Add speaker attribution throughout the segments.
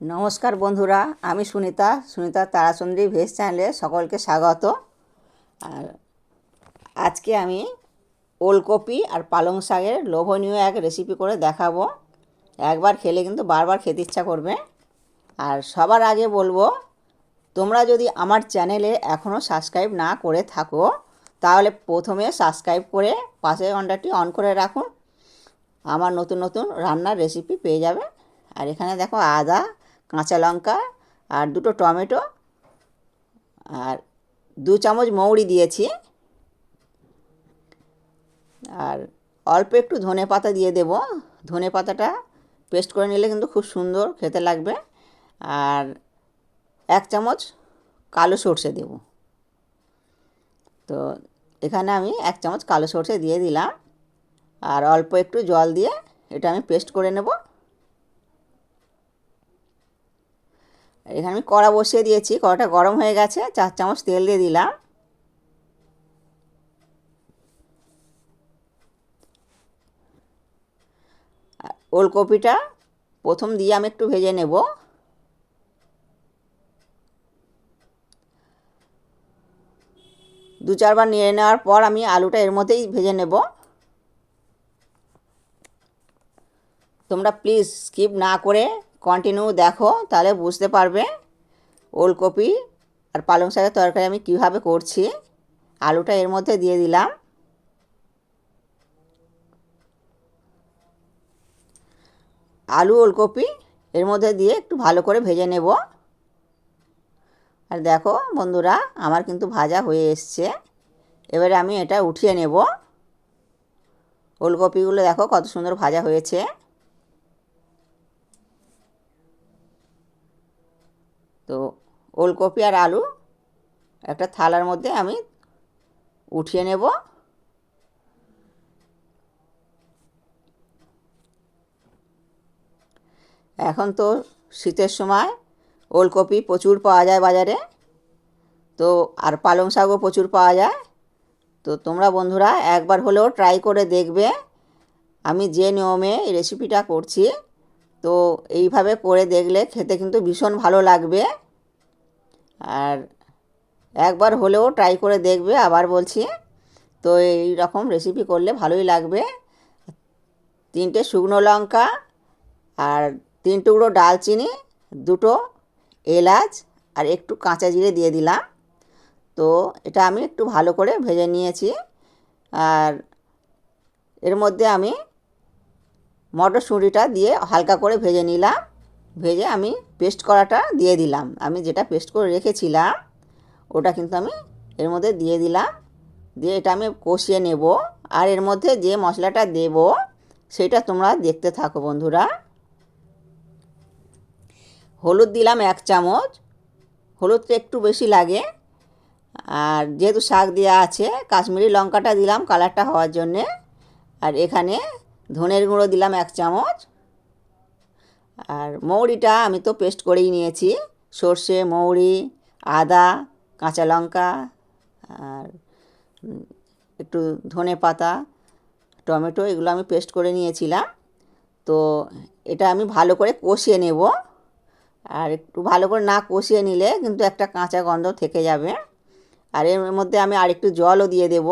Speaker 1: নমস্কার বন্ধুরা, আমি সুনিতা সুনিতা তারাচন্দ্রী ভেজ চ্যানেলে সকলকে স্বাগত। আর আজকে আমি ওলকপি আর পালং শাকের লোভনীয় এক রেসিপি করে দেখাবো। একবার খেলে কিন্তু বারবার খেতে ইচ্ছা করবে। আর সবার আগে বলব, তোমরা যদি আমার চ্যানেলে এখনও সাবস্ক্রাইব না করে থাকো, তাহলে প্রথমে সাবস্ক্রাইব করে পাশের ঘন্টাটি অন করে রাখুন। আমার নতুন নতুন রান্নার রেসিপি পেয়ে যাবে। আর এখানে দেখো আদা কাঁচা লঙ্কা আর দুটো টমেটো আর দু চামচ মৌরি দিয়েছি। আর অল্প একটু ধনে পাতা দিয়ে দেব। ধনে পাতাটা পেস্ট করে নিলে কিন্তু খুব সুন্দর খেতে লাগবে। আর এক চামচ কালো সর্ষে দেব। তো এখানে আমি এক চামচ কালো সর্ষে দিয়ে দিলাম। আর অল্প একটু জল দিয়ে এটা আমি পেস্ট করে নেব। এখানে আমি কড়া বসিয়ে দিয়েছি, কড়াটা গরম হয়ে গেছে, চার চামচ তেল দিয়ে দিলাম। ওলকপিটা প্রথম দিয়ে আমি একটু ভেজে নেব। দু চারবার নিয়ে নেওয়ার পর আমি আলুটা এর মধ্যেই ভেজে নেব। তোমরা প্লিজ স্কিপ না করে কন্টিনিউ দেখো, তাহলে বুঝতে পারবে ওলকপি আর পালং শাকের তরকারি আমি কীভাবে করছি। আলুটা এর মধ্যে দিয়ে দিলাম। আলু, ওলকপি এর মধ্যে দিয়ে একটু ভালো করে ভেজে নেব। আর দেখো বন্ধুরা, আমার কিন্তু ভাজা হয়ে এসছে। এবারে আমি এটা উঠিয়ে নেব। ওলকপিগুলো দেখো কত সুন্দর ভাজা হয়েছে। তো ওলকপি আর আলু একটা থালার মধ্যে আমি উঠিয়ে নেব। এখন তো শীতের সময় ওলকপি প্রচুর পাওয়া যায় বাজারে, তো আর পালং শাকও প্রচুর পাওয়া যায়। তো তোমরা বন্ধুরা একবার হলেও ট্রাই করে দেখবে। আমি যে নিয়মে এই রেসিপিটা করছি তো এইভাবে করে দেখলে খেতে কিন্তু ভীষণ ভালো লাগবে। আর একবার হলেও ট্রাই করে দেখবে, আবার বলছি, তো এই রকম রেসিপি করলে ভালোই লাগবে। তিনটে শুকনো লঙ্কা আর তিন টুকরো ডালচিনি, দুটো এলাচ আর একটু কাঁচা জিরে দিয়ে দিলাম। তো এটা আমি একটু ভালো করে ভেজে নিয়েছি। আর এর মধ্যে আমি মটরশুঁড়িটা দিয়ে হালকা করে ভেজে নিলাম। ভেজে আমি পেস্ট করাটা দিয়ে দিলাম। আমি যেটা পেস্ট করে রেখেছিলাম, ওটা কিন্তু আমি এর মধ্যে দিয়ে দিলাম। দিয়ে এটা আমি কষিয়ে নেব। আর এর মধ্যে যে মশলাটা দেব, সেটা তোমরা দেখতে থাকো বন্ধুরা। হলুদ দিলাম এক চামচ। হলুদটা একটু বেশি লাগে। আর যেহেতু শাক দেওয়া আছে, কাশ্মীরি লঙ্কাটা দিলাম কালারটা হওয়ার জন্যে। আর এখানে ধনের গুঁড়ো দিলাম এক চামচ। আর মৌরিটা আমি তো পেস্ট করেই নিয়েছি। সর্ষে, মৌরি, আদা, কাঁচা লঙ্কা আর একটু ধনে পাতা, টমেটো এগুলো আমি পেস্ট করে নিয়েছিলাম। তো এটা আমি ভালো করে কষিয়ে নেব। আর একটু ভালো করে না কষিয়ে নিলে কিন্তু একটা কাঁচা গন্ধ থেকে যাবে। আর এর মধ্যে আমি আরেকটু জলও দিয়ে দেব।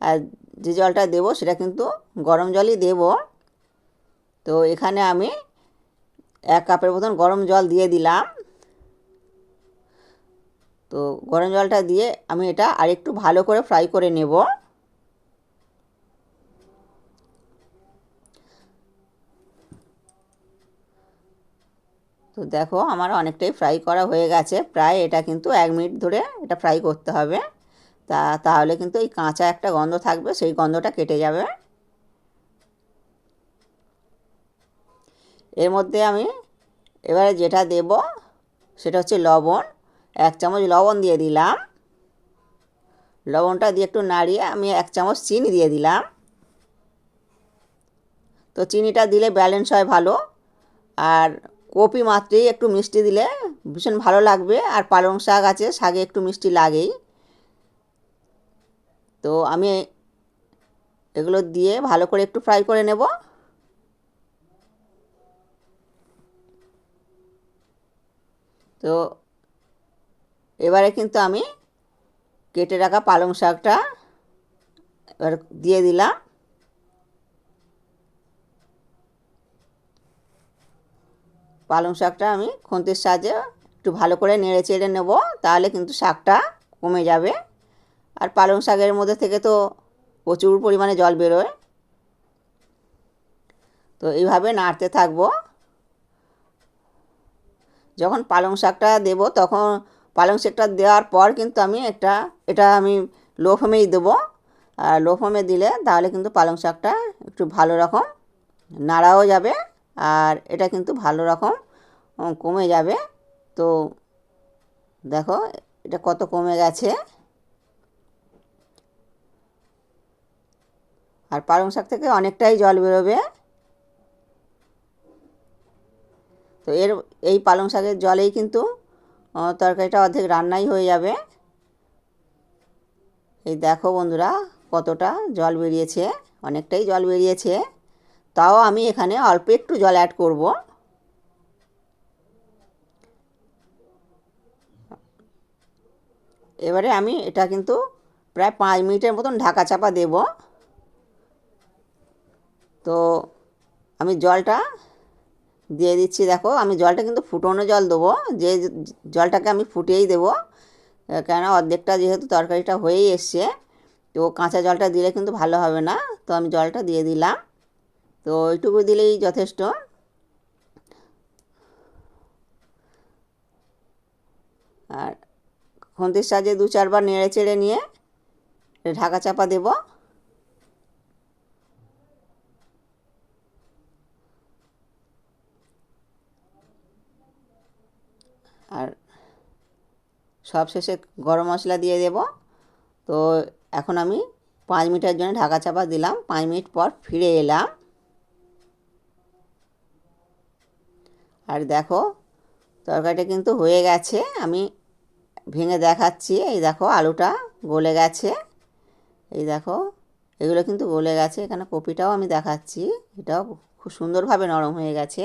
Speaker 1: আর যে জলটা দেবো সেটা কিন্তু গরম জলই দেব। তো এখানে আমি এক কাপের মতন গরম জল দিয়ে দিলাম। তো গরম জলটা দিয়ে আমি এটা আর একটু ভালো করে ফ্রাই করে নেব। তো দেখো আমার অনেকটাই ফ্রাই করা হয়ে গেছে। প্রায় এটা কিন্তু এক মিনিট ধরে এটা ফ্রাই করতে হবে। তা তাহলে কিন্তু এই কাঁচা একটা গন্ধ থাকবে, সেই গন্ধটা কেটে যাবে। এর মধ্যে আমি এবারে যেটা দেব, সেটা হচ্ছে লবণ। এক চামচ লবণ দিয়ে দিলাম। লবণটা দিয়ে একটু নাড়িয়ে আমি এক চামচ চিনি দিয়ে দিলাম। তো চিনিটা দিলে ব্যালেন্স হয় ভালো। আর কপি মাত্রেই একটু মিষ্টি দিলে ভীষণ ভালো লাগবে। আর পালং শাক আছে, শাকে একটু মিষ্টি লাগেই। তো আমি এগুলো দিয়ে ভালো করে একটু ফ্রাই করে নেব। তো এবারে কিন্তু আমি কেটে রাখা পালং শাকটা এবার দিয়ে দিলাম। পালং শাকটা আমি খুন্তির সাহায্যে একটু ভালো করে নেড়ে চেড়ে নেব, তাহলে কিন্তু শাকটা কমে যাবে। আর পালং শাকের মধ্যে থেকে তো প্রচুর পরিমাণে জল বেরোয়। তো এইভাবে নাড়তে থাকব। যখন পালং শাকটা দেব তখন পালং শাকটা দেওয়ার পর কিন্তু আমি একটা, এটা আমি লো ফ্লেমেই দেবো। আর লো ফ্লেমে দিলে তাহলে কিন্তু পালং শাকটা একটু ভালো রকম নাড়াও যাবে আর এটা কিন্তু ভালো রকম কমে যাবে। তো দেখো এটা কত কমে গেছে। আর পালং শাক থেকে অনেকটাই জল বেরোবে। তো এর, এই পালং শাকের জলেই কিন্তু তরকারিটা অর্ধেক রান্নাই হয়ে যাবে। এই দেখো বন্ধুরা, কতটা জল বেরিয়েছে, অনেকটাই জল বেরিয়েছে। তাও আমি এখানে অল্প একটু জল অ্যাড করব। এবারে আমি এটা কিন্তু প্রায় পাঁচ মিনিটের মতন ঢাকা চাপা দেব। তো আমি জলটা দিয়ে দিচ্ছি, দেখো। আমি জলটা কিন্তু ফুটোনো জল দেবো, যে জলটাকে আমি ফুটিয়েই দেবো। কেননা অর্ধেকটা যেহেতু তরকারিটা হয়েই এসছে, তো কাঁচা জলটা দিলে কিন্তু ভালো হবে না। তো আমি জলটা দিয়ে দিলাম। তো ওইটুকু দিলেই যথেষ্ট। আর খুন্তির সাহায্যে দু চারবার নেড়ে চেড়ে নিয়ে ঢাকা চাপা দেবো আর সব শেষে গরম মশলা দিয়ে দেব। তো এখন আমি পাঁচ মিনিটের জন্য ঢাকা চাপা দিলাম। পাঁচ মিনিট পর ফিরে এলাম। আর দেখো, তরকারিটা কিন্তু হয়ে গেছে। আমি ভেঙে দেখাচ্ছি। এই দেখো, আলুটা গলে গেছে। এই দেখো, এগুলো কিন্তু গলে গেছে। এখানে কপিটাও আমি দেখাচ্ছি। এটাও খুব সুন্দরভাবে নরম হয়ে গেছে।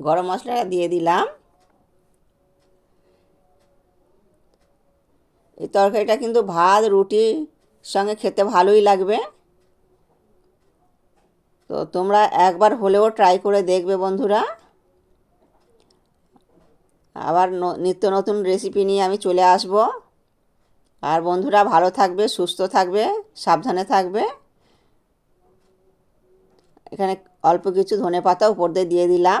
Speaker 1: গরম মশলাটা দিয়ে দিলাম। এই তরকারিটা কিন্তু ভাত রুটির সঙ্গে খেতে ভালোই লাগবে। তো তোমরা একবার হলেও ট্রাই করে দেখবে বন্ধুরা। আবার নিত্য নতুন রেসিপি নিয়ে আমি চলে আসব। আর বন্ধুরা ভালো থাকবে, সুস্থ থাকবে, সাবধানে থাকবে। এখানে অল্প কিছু ধনে পাতা উপর দিয়ে দিয়ে দিলাম।